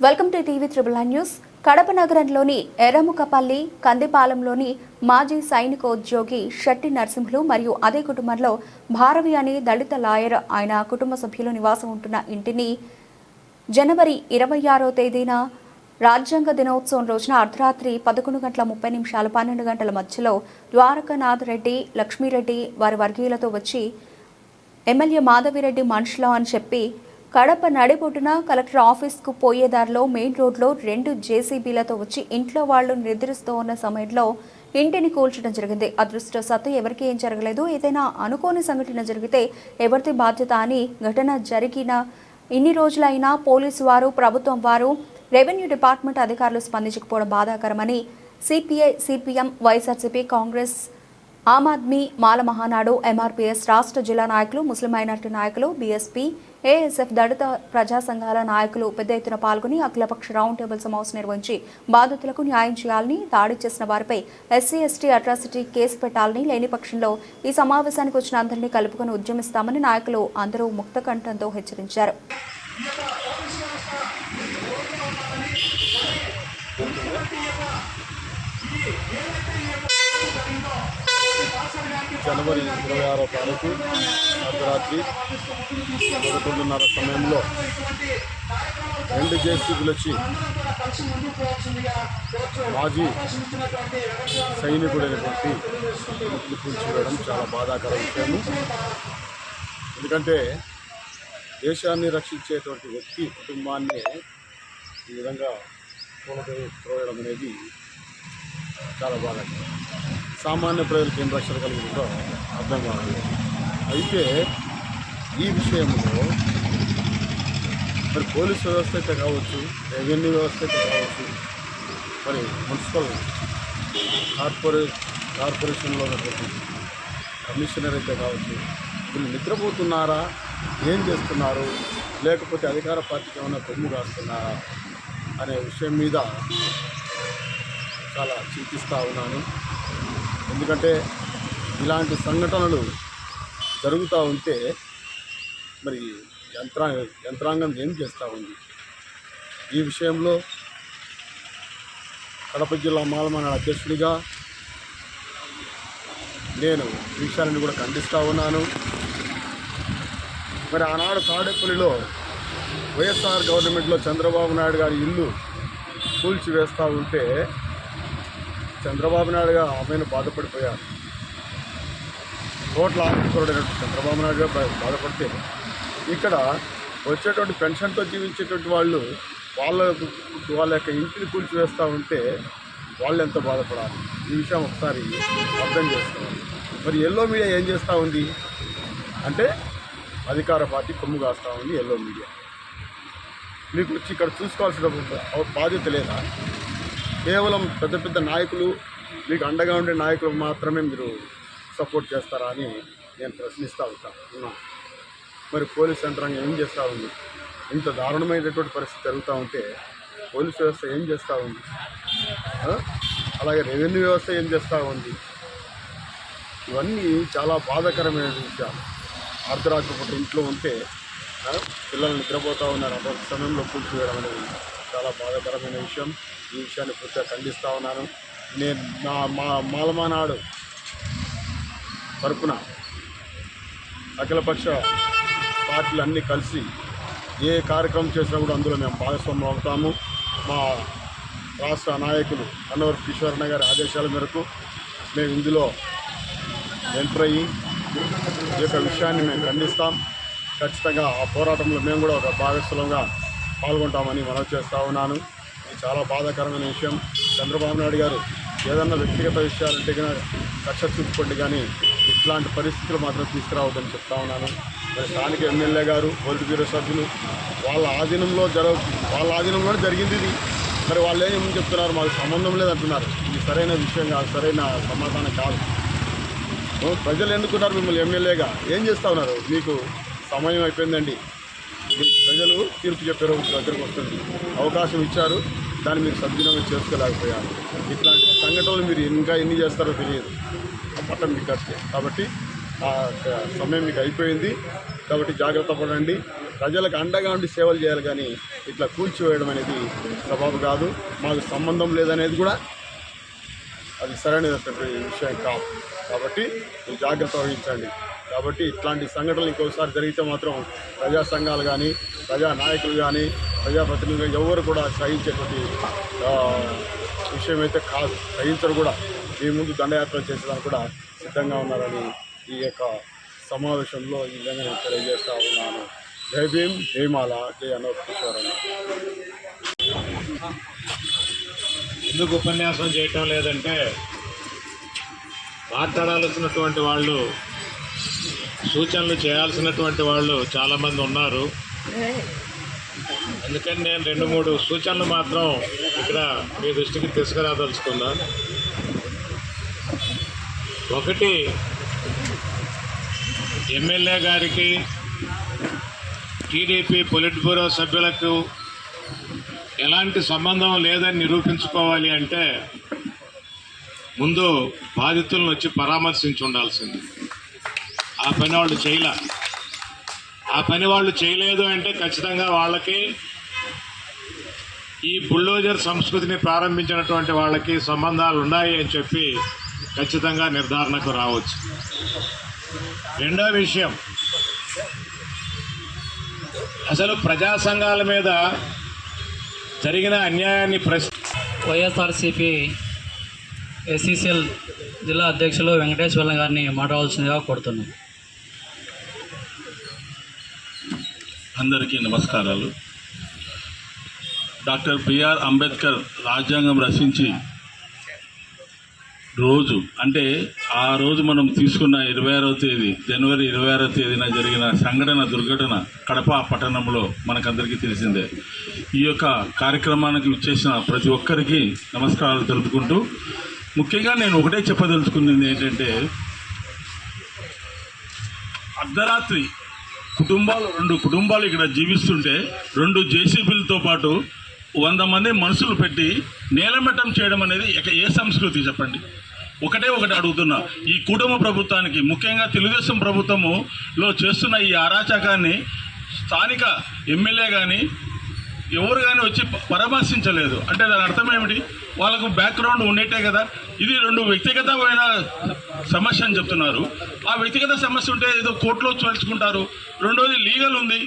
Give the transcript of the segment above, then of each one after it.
Welcome to TV triple news. Kadapa నగరంలోని ఎర్రముకపల్లి కందిపాలెంలోని మాజీ సైనికోద్యోగి షట్టి నరసింహులు మరియు అదే కుటుంబంలో భారవి అనే దళిత లాయర్ ఆయన కుటుంబ సభ్యులు నివాసం ఉంటున్న ఇంటిని జనవరి ఇరవై ఆరో తేదీన రాజ్యాంగ దినోత్సవం రోజున అర్ధరాత్రి పదకొండు గంటల ముప్పై నిమిషాలు పన్నెండు గంటల మధ్యలో ద్వారకానాథ్ రెడ్డి లక్ష్మీరెడ్డి వారి వర్గీయులతో వచ్చి ఎమ్మెల్యే మాధవిరెడ్డి మనుషులు అని చెప్పి కడప నడిబొడ్డున కలెక్టర్ ఆఫీస్కు పోయే దారిలో మెయిన్ రోడ్లో రెండు జేసీబీలతో వచ్చి ఇంట్లో వాళ్ళు నిద్రిస్తూ ఉన్న సమయంలో ఇంటిని కూల్చడం జరిగింది. అదృష్టవశాత్తు ఎవరికి ఏం జరగలేదు. ఏదైనా అనుకోని సంఘటన జరిగితే ఎవరిది బాధ్యత అని ఘటన జరిగిన ఇన్ని రోజులైనా పోలీసు వారు ప్రభుత్వం వారు రెవెన్యూ డిపార్ట్మెంట్ అధికారులు స్పందించకపోవడం బాధాకరమని CPI CPM YSRCP Congress Aam Aadmi Mala Mahanadu MRPS రాష్ట్ర జిల్లా నాయకులు ముస్లిం మైనార్టీ నాయకులు బీఎస్పీ ఏఎస్ఎఫ్ దళిత ప్రజా సంఘాల నాయకులు పెద్ద ఎత్తున పాల్గొని అఖిలపక్ష రౌండ్ టేబుల్ సమావేశం నిర్వహించి బాధితులకు న్యాయం చేయాలని దాడి చేసిన వారిపై ఎస్సీ ఎస్టీ అట్రాసిటీ కేసు పెట్టాలని లేని పక్షంలో ఈ సమావేశానికి వచ్చిన అందరినీ కలుపుకొని ఉద్యమిస్తామని నాయకులు అందరూ ముక్త కంఠంతో హెచ్చరించారు. జనవరి ఇరవై ఆరో తారీఖు అర్ధరాత్రి పదకొండున్నర సమయంలో రెండు జేసీబీలు వచ్చి మాజీ సైనికుడైనటువంటి ముగ్గులు కూల్చివేయడం చాలా బాధాకర విషయము. ఎందుకంటే దేశాన్ని రక్షించేటువంటి వ్యక్తి కుటుంబాన్ని ఈ విధంగా కూలదోయడం అనేది చాలా బాధాకరం. సామాన్య ప్రజలకు ఏం రక్షణ కలుగుతుందో అర్థం కాదు అయితే ఈ విషయంలో మరి పోలీస్ వ్యవస్థ అయితే కావచ్చు రెవెన్యూ వ్యవస్థ అయితే కావచ్చు మరి మున్సిపల్ కార్పొరే కార్పొరేషన్లో ఉన్నటువంటి కమిషనర్ అయితే కావచ్చు వీళ్ళు నిద్రపోతున్నారా? ఏం చేస్తున్నారు? లేకపోతే అధికార పార్టీకి ఏమైనా కొమ్ము కాస్తున్నారా? అనే విషయం మీద చాలా చింతిస్తూ ఉన్నాను. ఎందుకంటే ఇలాంటి సంఘటనలు జరుగుతూ ఉంటే మరి యంత్రా యంత్రాంగం ఏం చేస్తూ ఉంది? ఈ విషయంలో కడప జిల్లా మాలమాన అధ్యక్షుడిగా నేను ఈ కూడా ఖండిస్తూ ఉన్నాను. మరి ఆనాడు తాడేపల్లిలో వైఎస్ఆర్ గవర్నమెంట్లో చంద్రబాబు నాయుడు గారి ఇల్లు కూల్చివేస్తూ ఉంటే చంద్రబాబు నాయుడు గారు ఆమెను బాధపడిపోయారు. కోట్ల ఆఫీసరుడైనటువంటి చంద్రబాబు నాయుడు గారు బాధపడితే ఇక్కడ వచ్చేటువంటి పెన్షన్తో జీవించేటువంటి వాళ్ళు వాళ్ళ వాళ్ళ యొక్క ఇంటిని కూల్చివేస్తూ ఉంటే వాళ్ళు ఎంత బాధపడాలి? ఈ విషయం ఒకసారి అర్థం చేసుకోవాలి. మరి ఎల్లో మీడియా ఏం చేస్తూ ఉంది? అంటే అధికార పార్టీ కొమ్ము కాస్తూ ఉంది ఎల్లో మీడియా. మీకు వచ్చి ఇక్కడ చూసుకోవాల్సిన బాధ్యత లేదా? కేవలం పెద్ద పెద్ద నాయకులు మీకు అండగా ఉండే నాయకులు మాత్రమే మీరు సపోర్ట్ చేస్తారా అని నేను ప్రశ్నిస్తూ ఉంటాను మరి పోలీస్ యంత్రాంగం ఏం చేస్తూ ఉంది? ఇంత దారుణమైనటువంటి పరిస్థితి జరుగుతూ ఉంటే పోలీస్ వ్యవస్థ ఏం చేస్తూ ఉంది? అలాగే రెవెన్యూ వ్యవస్థ ఏం చేస్తూ ఉంది? ఇవన్నీ చాలా బాధాకరమైన విషయాలు. అర్ధరాత్రి పూట ఇంట్లో ఉంటే పిల్లలు నిద్రపోతూ ఉన్నారు అటువంటి సమయంలో కూర్చోవడం అనేది. చాలా బాధాకరమైన విషయం. ఈ విషయాన్ని పూర్తిగా ఖండిస్తూ ఉన్నాను. నేను నా మా మాలమానాడు తరపున అఖిలపక్ష పార్టీలు అన్నీ కలిసి ఏ కార్యక్రమం చేసినా కూడా అందులో మేము భాగస్వామ్యం అవుతాము. మా రాష్ట్ర నాయకులు అన్నవరం కిషోరణ గారి ఆదేశాల మేరకు మేము ఇందులో ఎంటర్ అయ్యి ఈ యొక్క విషయాన్ని మేము ఖండిస్తాం. ఖచ్చితంగా ఆ పోరాటంలో మేము కూడా ఒక భాగస్వామ్యంగా పాల్గొంటామని మనవి చేస్తూ ఉన్నాను. ఇది చాలా బాధాకరమైన విషయం. చంద్రబాబు నాయుడు గారు ఏదన్నా వ్యక్తిగత విషయాలంటే కనుక కక్ష చూపుకోండి కానీ ఇట్లాంటి పరిస్థితులు మాత్రం తీసుకురావద్దని చెప్తా ఉన్నాను. మరి స్థానిక ఎమ్మెల్యే గారు పోలిట్ బ్యూరో సభ్యులు వాళ్ళ ఆధీనంలో జరగ వాళ్ళ ఆధీనంలోనే జరిగింది ఇది. మరి వాళ్ళు ఏం చెప్తున్నారు? మాకు సంబంధం లేదంటున్నారు. ఇది సరైన విషయం కాదు సరైన సమాధానం కాదు. ప్రజలు ఎన్నుకున్నారు మిమ్మల్ని ఎమ్మెల్యేగా? ఏం చేస్తా ఉన్నారు? మీకు సమయం అయిపోయిందండి. ప్రజలు తీర్పు చెప్పే రోజు దగ్గరకు వస్తుంది. అవకాశం ఇచ్చారు. దాన్ని మీరు సద్వినియోగం చేసుకోలేకపోయారు. ఇట్లాంటి సంఘటనలు మీరు ఇంకా ఎన్ని చేస్తారో తెలియదు. ఆ పట్టం మీకు అంతే కాబట్టి ఆ యొక్క సమయం మీకు అయిపోయింది. కాబట్టి జాగ్రత్త పడండి. ప్రజలకు అండగా ఉండి సేవలు చేయాలి కానీ ఇట్లా కూల్చివేయడం అనేది సబాబు కాదు. మాకు సంబంధం లేదనేది కూడా అది సరైనటువంటి విషయం కాదు. కాబట్టి మీరు జాగ్రత్త వహించండి. కాబట్టి ఇట్లాంటి సంఘటనలు ఇంకోసారి జరిగితే మాత్రం ప్రజా సంఘాలు కానీ ప్రజా నాయకులు కానీ ప్రజాప్రతినిధులు కానీ ఎవరు కూడా సహించేటువంటి విషయం అయితే కాదు. సహించరు కూడా. మీ ముందు దండయాత్ర చేసేదానికి కూడా సిద్ధంగా ఉన్నారని ఈ యొక్క సమావేశంలో ఈ విధంగా నేను తెలియజేస్తా ఉన్నాను. జై భీమ్ జయమాల జయ జై అనోత్ కిషోర్ ఎందుకు ఉపన్యాసం చేయటం లేదంటే మాట్లాడాల్సినటువంటి వాళ్ళు సూచనలు చేయాల్సినటువంటి వాళ్ళు చాలామంది ఉన్నారు. అందుకని నేను రెండు మూడు సూచనలు మాత్రం ఇక్కడ మీ దృష్టికి తీసుకురాదలుచుకున్నా. ఒకటి ఎమ్మెల్యే గారికి టీడీపీ పొలిట్ బ్యూరో సభ్యులకు ఎలాంటి సంబంధం లేదని నిరూపించుకోవాలి అంటే ముందు బాధితులను వచ్చి పరామర్శించి ఉండాల్సింది. ఆ పని వాళ్ళు చేయలే. ఆ పని వాళ్ళు చేయలేదు అంటే ఖచ్చితంగా వాళ్ళకి ఈ బుల్డోజర్ సంస్కృతిని ప్రారంభించినటువంటి వాళ్ళకి సంబంధాలు ఉన్నాయి అని చెప్పి ఖచ్చితంగా నిర్ధారణకు రావచ్చు. రెండో విషయం. అసలు ప్రజా సంఘాల మీద జరిగిన అన్యాయాన్ని ప్రశ్న వైఎస్ఆర్సీపీ ఎస్సీసీఎల్ జిల్లా అధ్యక్షులు వెంకటేశ్వర గారిని మాట్లాడాల్సిందిగా కోరుతున్నాను అందరికీ నమస్కారాలు. డాక్టర్ బిఆర్ అంబేద్కర్ రాజ్యాంగం రచించి రోజు అంటే ఆ రోజు మనం తీసుకున్న ఇరవై ఆరవ తేదీ జనవరి ఇరవై ఆరో తేదీన జరిగిన సంఘటన దుర్ఘటన కడప పట్టణంలో మనకందరికీ తెలిసిందే. ఈ యొక్క కార్యక్రమానికి ఇచ్చేసిన ప్రతి ఒక్కరికి నమస్కారాలు తెలుపుకుంటూ ముఖ్యంగా నేను ఒకటే చెప్పదలుచుకున్నది ఏంటంటే అర్ధరాత్రి కుటుంబాలు రెండు కుటుంబాలు ఇక్కడ జీవిస్తుంటే రెండు జేసీబీలతో పాటు వంద మంది మనుషులు పెట్టి నేలమట్టం చేయడం అనేది ఇక ఏ సంస్కృతి చెప్పండి? ఒకటే ఒకటి అడుగుతున్నా. ఈ కుటుంబ ప్రభుత్వానికి ముఖ్యంగా తెలుగుదేశం ప్రభుత్వములో చేస్తున్న ఈ అరాచకాన్ని స్థానిక ఎమ్మెల్యే కానీ ఎవరు కానీ వచ్చి పరామర్శించలేదు. అంటే దాని అర్థం ఏమిటి? వాళ్ళకు బ్యాక్గ్రౌండ్ ఉండేటే కదా. ఇది రెండు వ్యక్తిగతమైన సమస్య అని చెప్తున్నారు. ఆ వ్యక్తిగత సమస్య ఉంటే ఏదో కోర్టులో చేర్చుకుంటారు రెండోది లీగల్ ఉంది.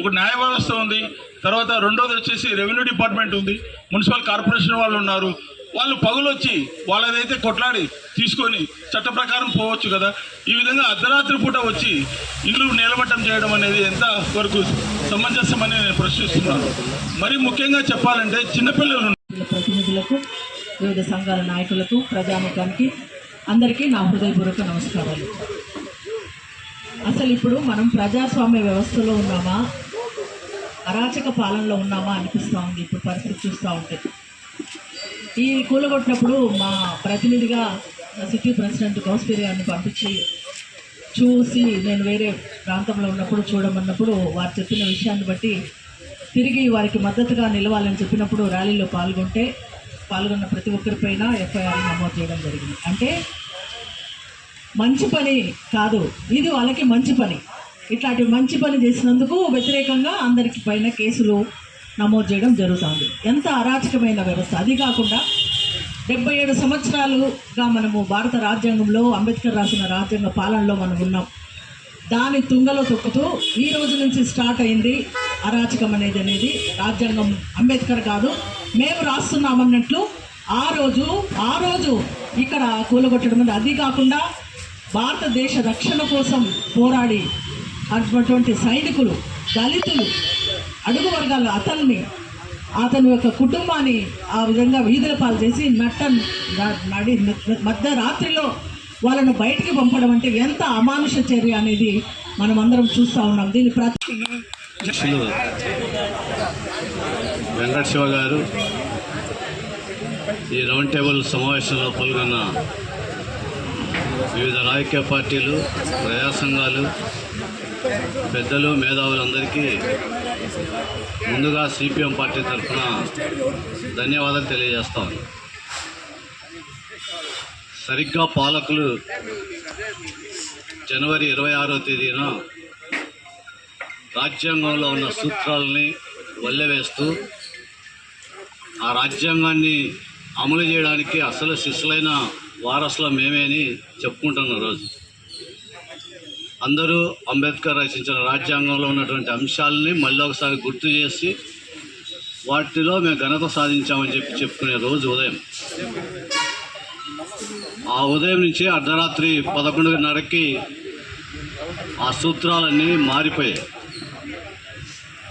ఒక న్యాయ వ్యవస్థ ఉంది. తర్వాత రెండోది వచ్చేసి రెవెన్యూ డిపార్ట్మెంట్ ఉంది. మున్సిపల్ కార్పొరేషన్ వాళ్ళు ఉన్నారు. వాళ్ళు పగులొచ్చి వాళ్ళదైతే కొట్లాడి తీసుకొని చట్ట ప్రకారం పోవచ్చు కదా. ఈ విధంగా అర్ధరాత్రి పూట వచ్చి ఇల్లు నిలబట్టం చేయడం అనేది ఎంత వరకు సమంజసమని నేను ప్రశ్నిస్తున్నాను. మరి ముఖ్యంగా చెప్పాలంటే చిన్నపిల్లలు ప్రతినిధులకు వివిధ సంఘాల నాయకులకు ప్రజానికానికి అందరికీ నా హృదయపూర్వక నమస్కారాలు. అసలు ఇప్పుడు మనం ప్రజాస్వామ్య వ్యవస్థలో ఉన్నామా? అరాచక పాలనలో ఉన్నామా అనిపిస్తూ ఉంది ఇప్పుడు పరిస్థితి చూస్తూ ఉంటే. ఈ కూలగొట్టినప్పుడు మా ప్రతినిధిగా సిటీ ప్రెసిడెంట్ గౌస్పీర్ గారిని పంపించి చూసి నేను వేరే ప్రాంతంలో ఉన్నప్పుడు చూడమన్నప్పుడు వారు చెప్పిన విషయాన్ని బట్టి తిరిగి వారికి మద్దతుగా నిలవాలని చెప్పినప్పుడు ర్యాలీలో పాల్గొంటే పాల్గొన్న ప్రతి ఒక్కరిపైన ఎఫ్ఐఆర్ నమోదు చేయడం జరిగింది. అంటే మంచి పని కాదు ఇది వాళ్ళకి మంచి పని. ఇట్లాంటి మంచి పని చేసినందుకు వ్యతిరేకంగా అందరికి పైన కేసులు నమోదు చేయడం జరుగుతుంది. ఎంత అరాచకమైన వ్యవస్థ. అది కాకుండా డెబ్బై ఏడు సంవత్సరాలుగా మనము భారత రాజ్యాంగంలో అంబేద్కర్ రాసిన రాజ్యాంగ పాలనలో మనం ఉన్నాం. దాని తుంగలో తొక్కుతూ ఈ రోజు నుంచి స్టార్ట్ అయింది అరాచకం అనేది అనేది రాజ్యాంగం అంబేద్కర్ కాదు. మేము రాస్తున్నామన్నట్లు ఆ రోజు ఆ రోజు ఇక్కడ కూలగొట్టడం ఉంది అది కాకుండా భారతదేశ రక్షణ కోసం పోరాడి అటువంటి సైనికులు దళితులు అడుగు వర్గాల అతన్ని అతని యొక్క కుటుంబాన్ని ఆ విధంగా వీధుల పాలు చేసి నట్ట నడి మధ్యరాత్రిలో వాళ్ళను బయటికి పంపడం అంటే ఎంత అమానుష చర్య అనేది మనం అందరం చూస్తూ ఉన్నాం. దీని ప్రతి అధ్యక్షులు వెంకట శివ గారు ఈ రౌండ్ టేబుల్ సమావేశంలో పాల్గొన్న వివిధ రాజకీయ పార్టీలు ప్రజా సంఘాలు పెద్దలు మేధావులందరికీ ముందుగా సిపిఎం పార్టీ తరఫున ధన్యవాదాలు తెలియజేస్తాం సరిగ్గా పాలకులు జనవరి ఇరవై ఆరో తేదీన రాజ్యాంగంలో ఉన్న సూత్రాలని వల్లెవేస్తూ ఆ రాజ్యాంగాన్ని అమలు చేయడానికి అసలు శిష్యులైన వారసులు మేమే అని చెప్పుకుంటున్న రోజు. అందరూ అంబేద్కర్ రచించిన రాజ్యాంగంలో ఉన్నటువంటి అంశాలని మళ్ళీ ఒకసారి గుర్తు చేసి వాటిలో మేము ఘనత సాధించామని చెప్పి చెప్పుకునే రోజు ఉదయం. ఆ ఉదయం నుంచి అర్ధరాత్రి పదకొండున్నరకి ఆ సూత్రాలన్నీ మారిపోయాయి.